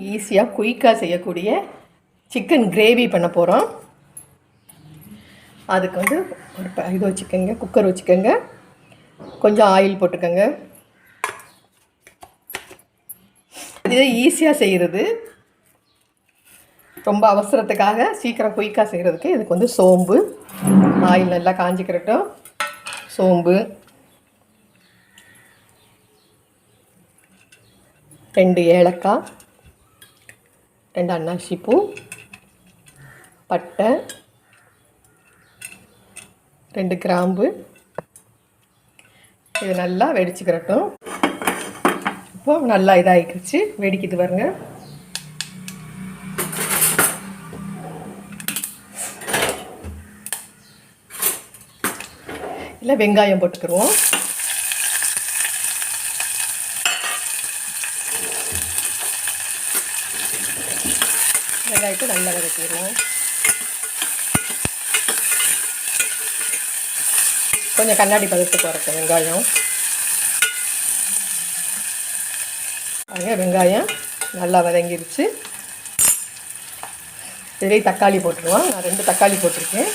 ஈஸியாக குயிக்காக செய்யக்கூடிய சிக்கன் கிரேவி பண்ண போகிறோம் அதுக்கு வந்து ஒரு ப- இது வச்சுக்கோங்க குக்கர் வச்சுக்கோங்க. கொஞ்சம் ஆயில் போட்டுக்கோங்க. இது ஈஸியாக செய்கிறது ரொம்ப அவசரத்துக்காக சீக்கிரம் குயிக்காக செய்கிறதுக்கு இதுக்கு வந்து சோம்பு ஆயில் நல்லா காஞ்சிக்கிறட்டும் சோம்பு. ரெண்டு ஏலக்காய். ரெண்டு அன்னாசி பூ பட்டை ரெண்டு கிராம்பு. இது நல்லா வெடிச்சுக்கிறட்டும் இப்போ நல்லா இதாகிக்கிச்சு. வெடிக்குது பாருங்க. இல்லை வெங்காயம் போட்டுக்கிருவோம். வெங்காயத்தை நல்லா வதக்கிடுவோம். கொஞ்சம் கண்ணாடி பதத்துக்கு வரட்டும் வெங்காயம். பாருங்க வெங்காயம் நல்லா வதங்கிருச்சு. இதுலேயே தக்காளி போட்டுருவோம். நான் ரெண்டு தக்காளி போட்டிருக்கேன்.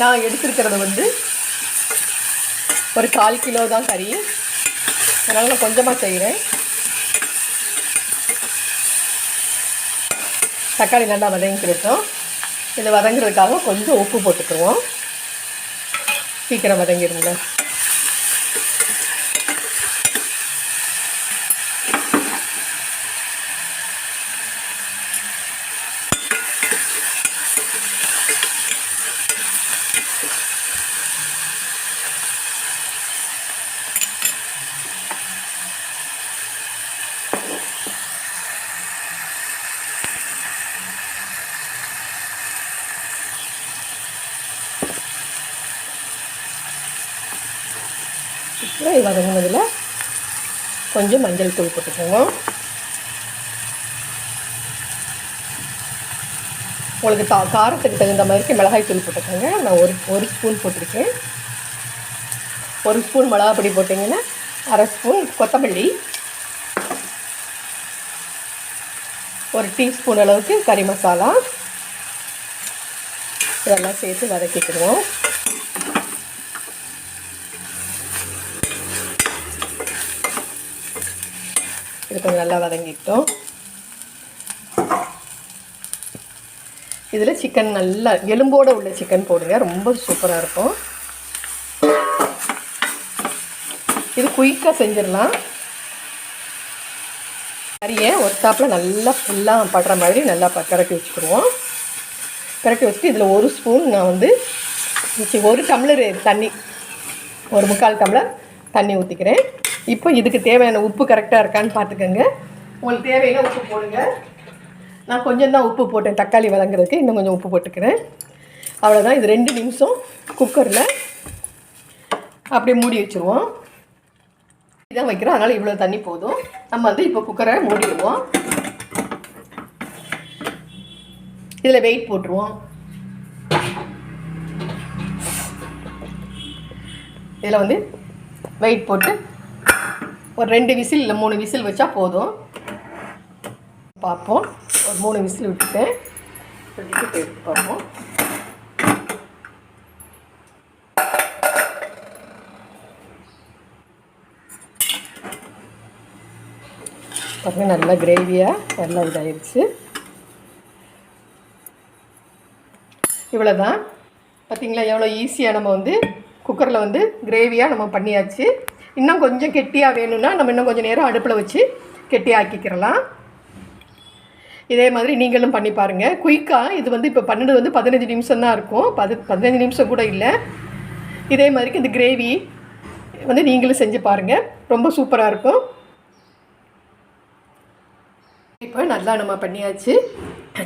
நான் எடுத்துருக்கிறது வந்து ஒரு கால் கிலோ தான் கறி. அதனால் நான் கொஞ்சமாக செய்கிறேன் தக்காளி நல்லா வதங்கிக்கிட்டோம். இது வதங்குறதுக்காக கொஞ்சம் உப்பு போட்டுக்குருவோம். சீக்கிரம் வதங்கிடுங்க இப்போ வதங்கினதில் கொஞ்சம் மஞ்சள் தூள் போட்டுக்கோங்க. உங்களுக்கு தா காரத்துக்கு தகுந்த மாதிரி மிளகாய் தூள் போட்டுக்கோங்க. நான் ஒரு ஒரு ஸ்பூன் போட்டிருக்கேன். ஒரு ஸ்பூன் மிளகா பொடி போட்டிங்கன்னா அரை ஸ்பூன் கொத்தமல்லி ஒரு டீஸ்பூன் அளவுக்கு கறி மசாலா. இதெல்லாம் சேர்த்து வதக்கிக்கிடுவோம். இது கொஞ்சம் நல்லா வதங்கிட்டோம். இதில் சிக்கன் நல்லா எலும்போடு உள்ள சிக்கன் போடுங்க ரொம்ப சூப்பராக இருக்கும். இது குயிக்காக செஞ்சிடலாம். கறியை ஒத்தாப்பில் நல்லா ஃபுல்லாக படுற மாதிரி நல்லா கரட்டி வச்சுக்கிடுவோம். பிரட்டி வச்சுட்டு இதில் ஒரு ஸ்பூன் நான் வந்து ஒரு டம்ளர் தண்ணி ஒரு முக்கால் டம்ளர் தண்ணி ஊற்றிக்கிறேன் இப்போ இதுக்கு தேவையான உப்பு கரெக்டாக இருக்கான்னு பார்த்துக்கோங்க. உங்களுக்கு தேவையான உப்பு போடுங்க. நான் கொஞ்சம் தான் உப்பு போட்டேன் தக்காளி வதங்குறதுக்கு. இன்னும் கொஞ்சம் உப்பு போட்டுக்கிறேன். அவ்வளோதான் இது ரெண்டு நிமிஷம் குக்கரில் அப்படியே மூடி வச்சுருவோம். இதான் வைக்கிறோம். அதனால் இவ்வளோ தண்ணி போதும். நம்ம வந்து இப்போ குக்கரை மூடிடுவோம். இதில் வெயிட் போட்டுருவோம். இதில் வந்து வெயிட் போட்டு ஒரு ரெண்டு விசில் இல்லை மூணு விசில் வச்சா போதும். பார்ப்போம். ஒரு மூணு விசில் விட்டுட்டேன். விட்டுட்டு பார்ப்போம். பாருங்கள் நல்லா கிரேவியாக நல்லா இதாகிடுச்சு இவ்வளோ தான் பார்த்தீங்களா எவ்வளோ ஈஸியாக நம்ம வந்து குக்கரில் வந்து கிரேவியாக நம்ம பண்ணியாச்சு. இன்னும் கொஞ்சம் கெட்டியாக வேணும்னா நம்ம இன்னும் கொஞ்சம் நேரம் அடுப்பில் வச்சு கெட்டியாக்கிக்கிறலாம். இதே மாதிரி நீங்களும் பண்ணி பாருங்கள் குயிக்காக இது வந்து இப்போ பன்னெண்டு வந்து பதினஞ்சு நிமிஷம் தான் இருக்கும். பது பதினஞ்சு நிமிஷம் கூட இல்லை. இதே மாதிரிக்கு இந்த கிரேவி வந்து நீங்களும் செஞ்சு பாருங்கள் ரொம்ப சூப்பராக இருக்கும். இப்போ நல்லா நம்ம பண்ணியாச்சு.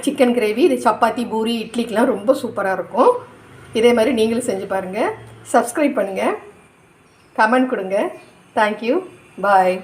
சிக்கன் கிரேவி இது சப்பாத்தி பூரி இட்லிக்கெலாம் ரொம்ப சூப்பராக இருக்கும். இதே மாதிரி நீங்களும் செஞ்சு பாருங்கள் சப்ஸ்கிரைப் பண்ணுங்கள் கமெண்ட் கொடுங்க. Thank you bye